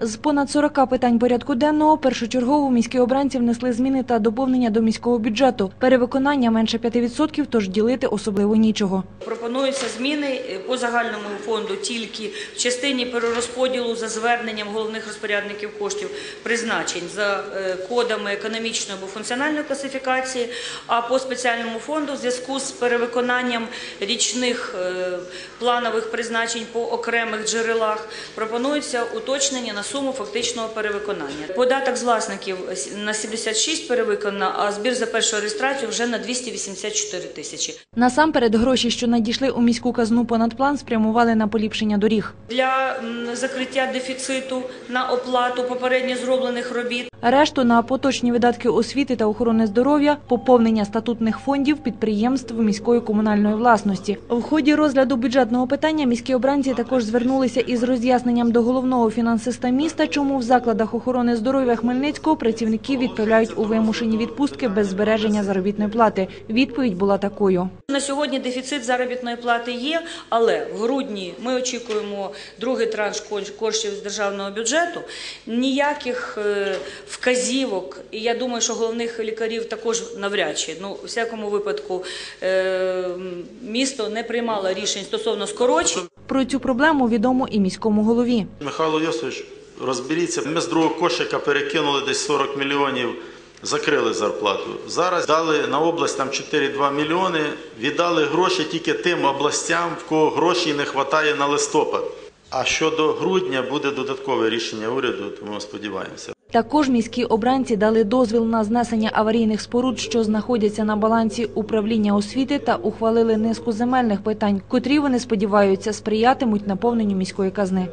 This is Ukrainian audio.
З понад 40 питань порядку денного першочергово міські обранці внесли зміни та доповнення до міського бюджету. Перевиконання менше 5%, тож ділити особливо нічого. Пропонуються зміни по загальному фонду тільки в частині перерозподілу за зверненням головних розпорядників коштів призначень за е, кодами економічної або функціональної класифікації, а по спеціальному фонду в зв'язку з перевиконанням річних е, планових призначень по окремих джерелах пропонується уточнення на суму фактичного перевиконання. Податок з власників на 76 перевиконано, а збір за першу реєстрацію вже на 284 тисячі. Насамперед, гроші, що надійшли у міську казну понад план, спрямували на поліпшення доріг. для закриття дефіциту на оплату попередньо зроблених робіт. Решту на поточні видатки освіти та охорони здоров'я, поповнення статутних фондів підприємств міської комунальної власності. В ході розгляду бюджетного питання міські обранці також звернулися із роз'ясненням до головного фінансиста міста, чому в закладах охорони здоров'я Хмельницького працівників відправляють у вимушені відпустки без збереження заробітної плати. Відповідь була такою. На сьогодні дефіцит заробітної плати є, але в грудні ми очікуємо другий транш коштів з державного бюджету. Ніяких е, вказівок, і я думаю, що головних лікарів також навряд чи. Ну, у всякому випадку, е, місто не приймало рішень стосовно скорочень. Про цю проблему відомо і міському голові. Михайло Йосович, розберіться. Ми з другого кошика перекинули десь 40 мільйонів, закрили зарплату. Зараз дали на область там 4,2 мільйони, віддали гроші тільки тим областям, в кого грошей не вистачає на листопад. А щодо грудня буде додаткове рішення уряду, тому сподіваємося. Також міські обранці дали дозвіл на знесення аварійних споруд, що знаходяться на балансі управління освіти, та ухвалили низку земельних питань, котрі вони сподіваються сприятимуть наповненню міської казни.